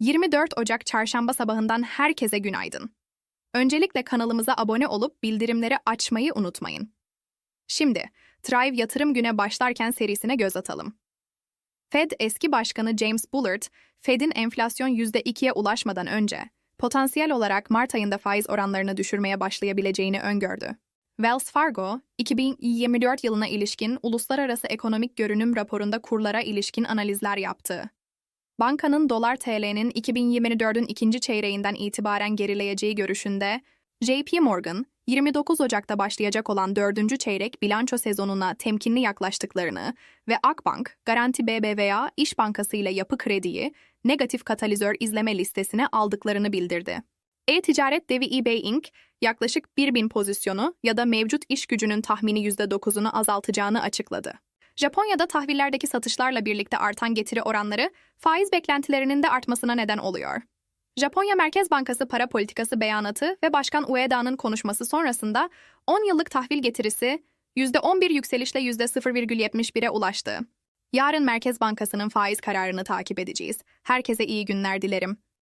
24 Ocak çarşamba sabahından herkese günaydın. Öncelikle kanalımıza abone olup bildirimleri açmayı unutmayın. Şimdi, Thrive Yatırım Güne başlarken serisine göz atalım. Fed eski başkanı James Bullard, Fed'in enflasyon %2'ye ulaşmadan önce, potansiyel olarak Mart ayında faiz oranlarını düşürmeye başlayabileceğini öngördü. Wells Fargo, 2024 yılına ilişkin Uluslararası Ekonomik Görünüm raporunda kurlara ilişkin analizler yaptı. Bankanın dolar TL'nin 2024'ün ikinci çeyreğinden itibaren gerileyeceği görüşünde, JP Morgan, 29 Ocak'ta başlayacak olan dördüncü çeyrek bilanço sezonuna temkinli yaklaştıklarını ve Akbank, Garanti BBVA, İş Bankası ile Yapı Kredi'yi negatif katalizör izleme listesine aldıklarını bildirdi. E-ticaret devi eBay Inc. yaklaşık 1000 pozisyonu ya da mevcut iş gücünün tahmini %9'unu azaltacağını açıkladı. Japonya'da tahvillerdeki satışlarla birlikte artan getiri oranları faiz beklentilerinin de artmasına neden oluyor. Japonya Merkez Bankası para politikası beyanatı ve Başkan Ueda'nın konuşması sonrasında 10 yıllık tahvil getirisi %11 yükselişle %0,71'e ulaştı. Yarın Merkez Bankası'nın faiz kararını takip edeceğiz. Herkese iyi günler dilerim.